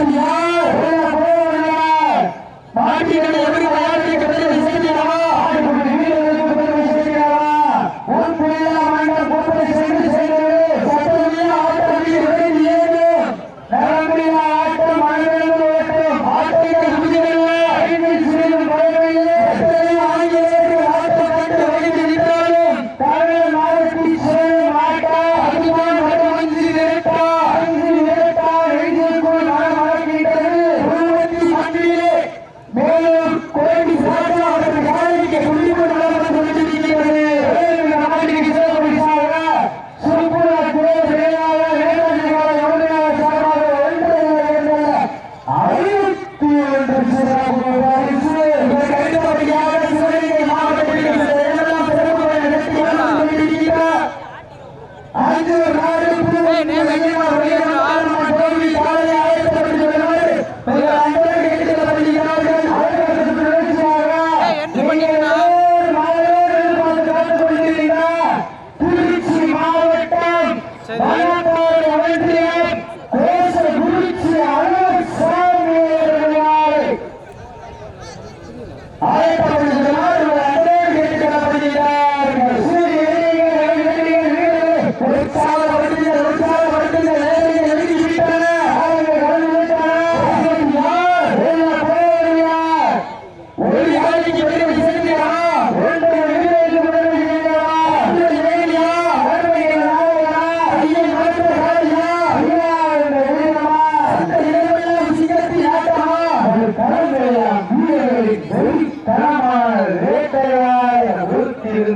Aliás,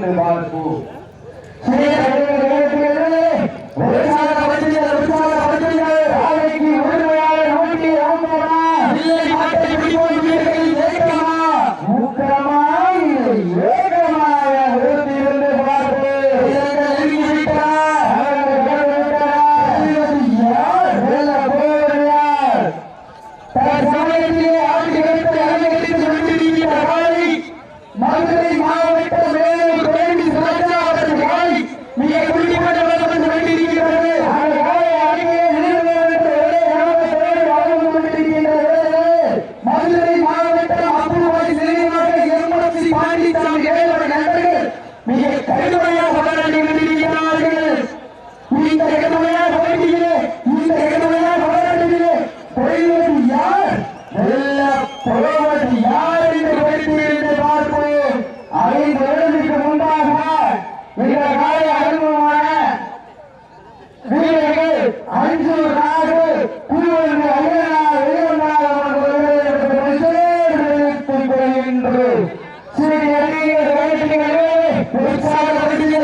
में बात को சரி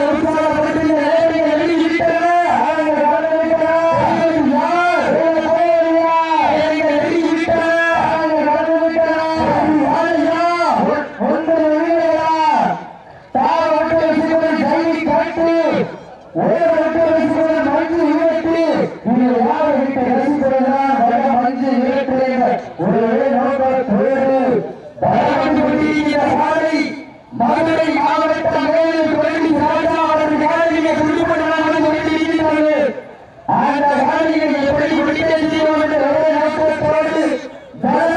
உற்சாக போராடி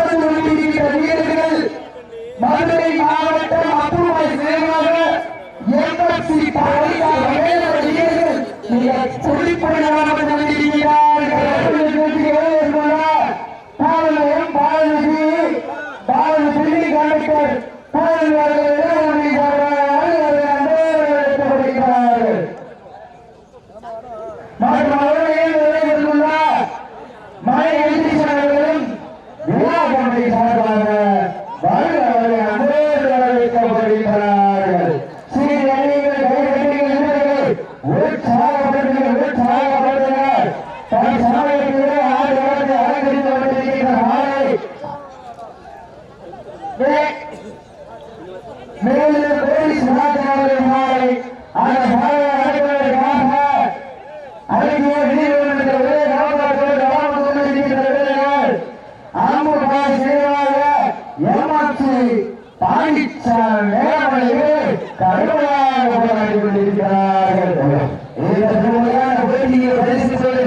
This is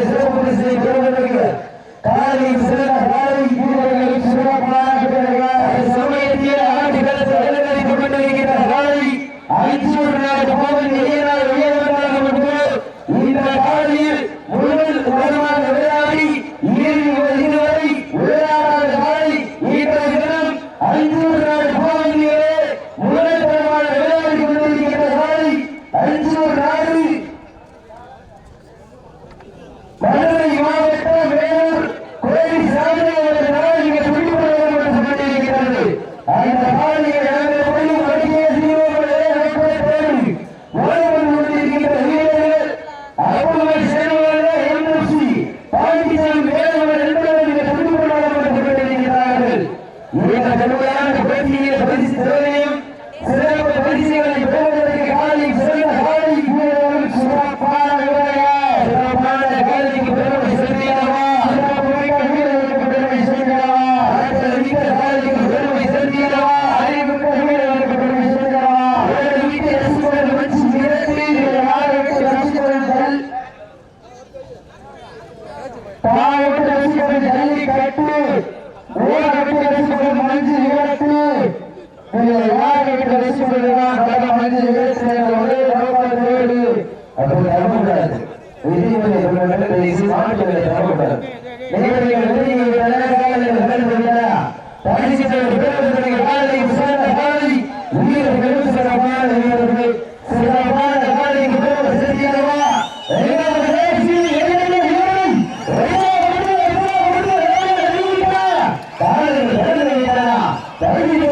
ದಯವಿಟ್ಟು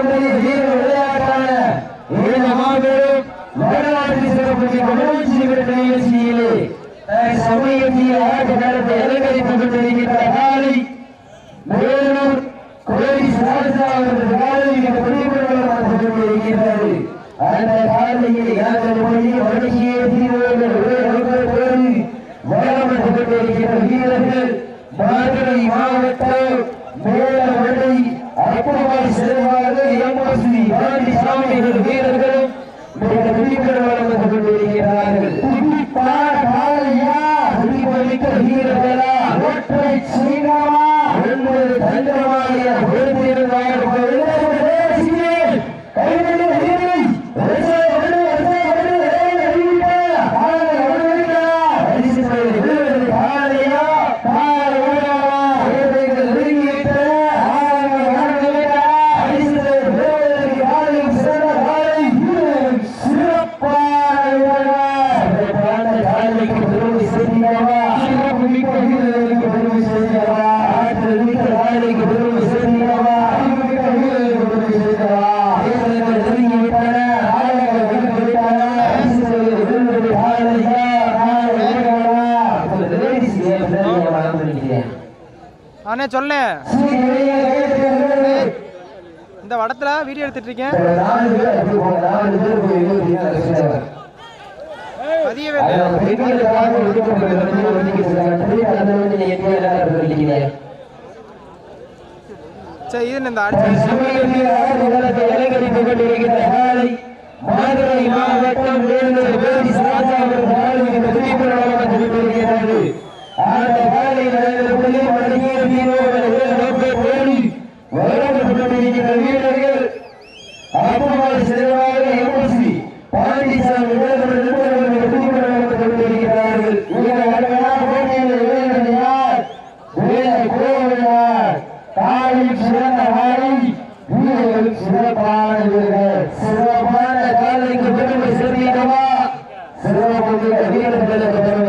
பாரம்பரிய வீர விளையாட்டான மாபெரும் வரலாற்று சிறப்புமிக்க மூழ்கி நிகழ்ச்சியிலே சமயத்தில் ஆட்ட நேரத்தை அலங்கரித்துக் கொண்டிருக்கின்ற காலை வேலூர் வீரர்கள் என்ன சொல்ல. இந்த வடத்துல வீடியோ எடுத்துட்டு இருக்கேன் சரி இது இந்த அடுத்த மாவட்டம் சிறப்பான காலைக்கு பெருமை சேர்த்தீங்கவா சிறப்பு வீரர்களுக்கு பெருமை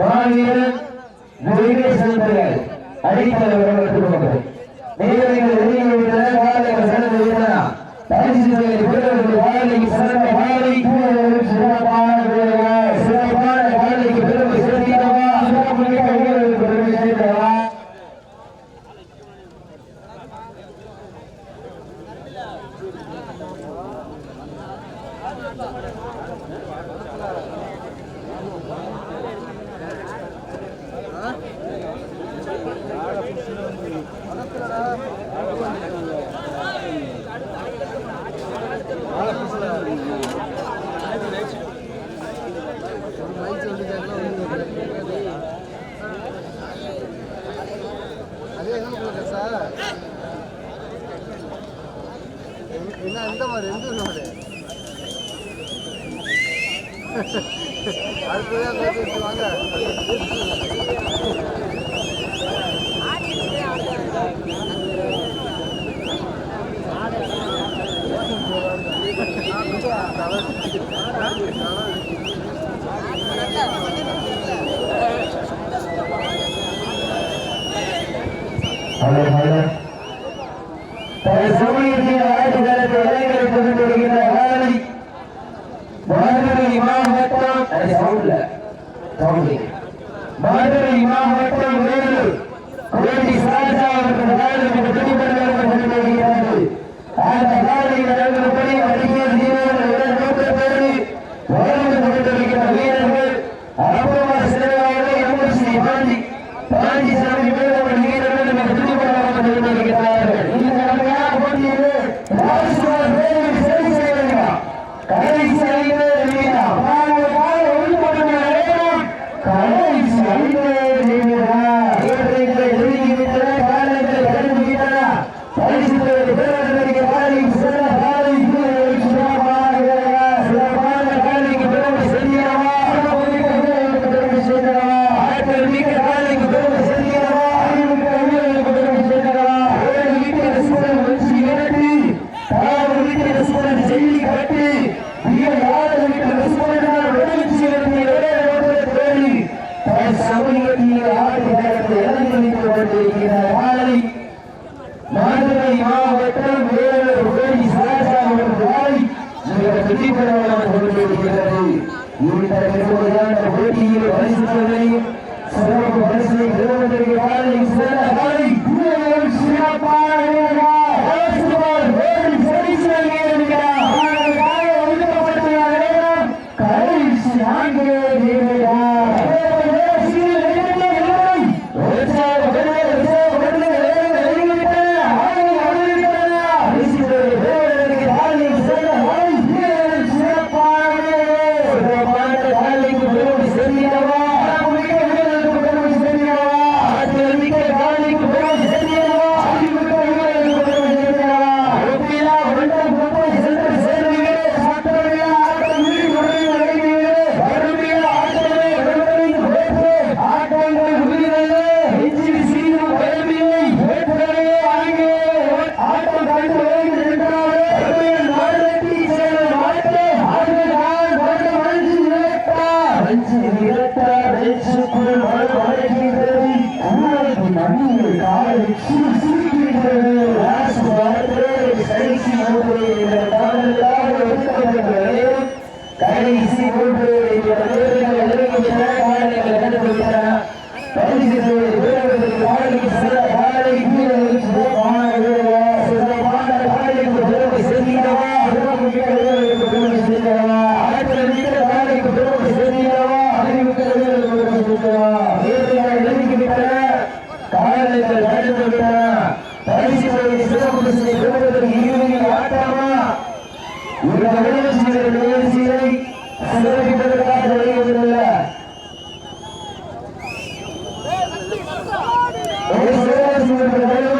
மாநில மொழிகள் செல்வர்கள் அடிப்படை வரவேற்பு வீரர்கள் வீரர்கள் வீரர்கள் வீரர்கள் வீரர்கள் என்ன இந்த மாதிரி ரெண்டு நாடு அடுத்ததான் பேசிட்டு வாங்க தவறு அவர்கள் அந்த காலையில் அவர்கள் பணி அறிஞர் வெற்றிபெறவென கொண்டிருக்கிறது இந்த பெருமையான போட்டியில் பரிசுகளை சிறப்பு பரிசுகளை பெறுவதற்கு காலை சிறப்பாக மூன்று ¡Eso es